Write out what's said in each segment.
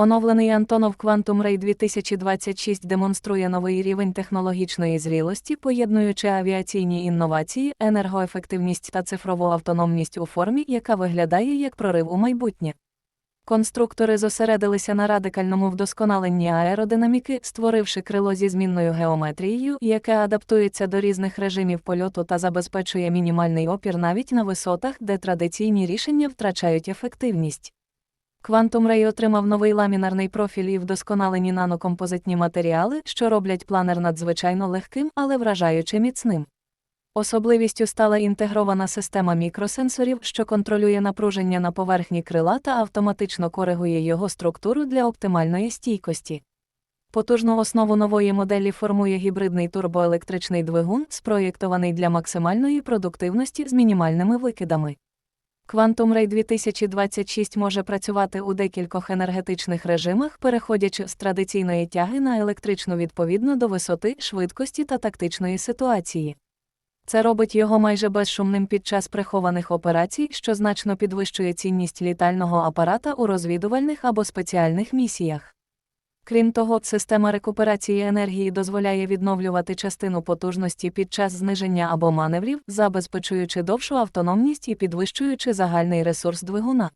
Оновлений Антонов Quantum Ray 2026 демонструє новий рівень технологічної зрілості, поєднуючи авіаційні інновації, енергоефективність та цифрову автономність у формі, яка виглядає як прорив у майбутнє. Конструктори зосередилися на радикальному вдосконаленні аеродинаміки, створивши крило зі змінною геометрією, яке адаптується до різних режимів польоту та забезпечує мінімальний опір навіть на висотах, де традиційні рішення втрачають ефективність. Quantum Ray отримав новий ламінарний профіль і вдосконалені нанокомпозитні матеріали, що роблять планер надзвичайно легким, але вражаюче міцним. Особливістю стала інтегрована система мікросенсорів, що контролює напруження на поверхні крила та автоматично коригує його структуру для оптимальної стійкості. Потужну основу нової моделі формує гібридний турбоелектричний двигун, спроєктований для максимальної продуктивності з мінімальними викидами. Quantum Ray 2026 може працювати у декількох енергетичних режимах, переходячи з традиційної тяги на електричну відповідно до висоти, швидкості та тактичної ситуації. Це робить його майже безшумним під час прихованих операцій, що значно підвищує цінність літального апарата у розвідувальних або спеціальних місіях. Крім того, система рекуперації енергії дозволяє відновлювати частину потужності під час зниження або маневрів, забезпечуючи довшу автономність і підвищуючи загальний ресурс двигуна.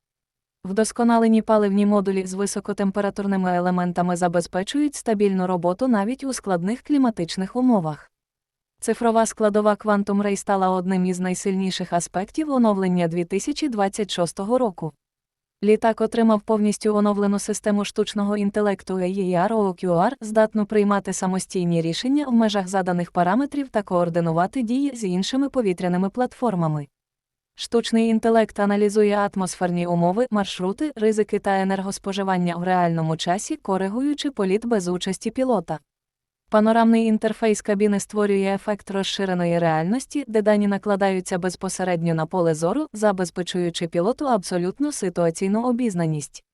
Вдосконалені паливні модулі з високотемпературними елементами забезпечують стабільну роботу навіть у складних кліматичних умовах. Цифрова складова Quantum Ray стала одним із найсильніших аспектів оновлення 2026 року. Літак отримав повністю оновлену систему штучного інтелекту AER OQR, здатну приймати самостійні рішення в межах заданих параметрів та координувати дії з іншими повітряними платформами. Штучний інтелект аналізує атмосферні умови, маршрути, ризики та енергоспоживання в реальному часі, коригуючи політ без участі пілота. Панорамний інтерфейс кабіни створює ефект розширеної реальності, де дані накладаються безпосередньо на поле зору, забезпечуючи пілоту абсолютну ситуаційну обізнаність.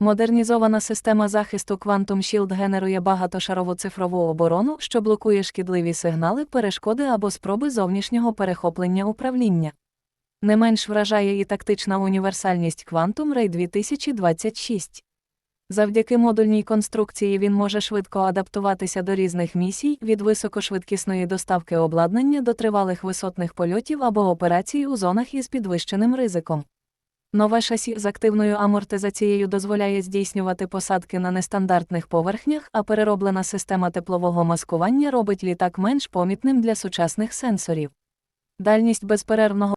Модернізована система захисту Quantum Shield генерує багатошарову цифрову оборону, що блокує шкідливі сигнали, перешкоди або спроби зовнішнього перехоплення управління. Не менш вражає і тактична універсальність Quantum Ray 2026. Завдяки модульній конструкції він може швидко адаптуватися до різних місій, від високошвидкісної доставки обладнання до тривалих висотних польотів або операцій у зонах із підвищеним ризиком. Нове шасі з активною амортизацією дозволяє здійснювати посадки на нестандартних поверхнях, а перероблена система теплового маскування робить літак менш помітним для сучасних сенсорів. Дальність безперервного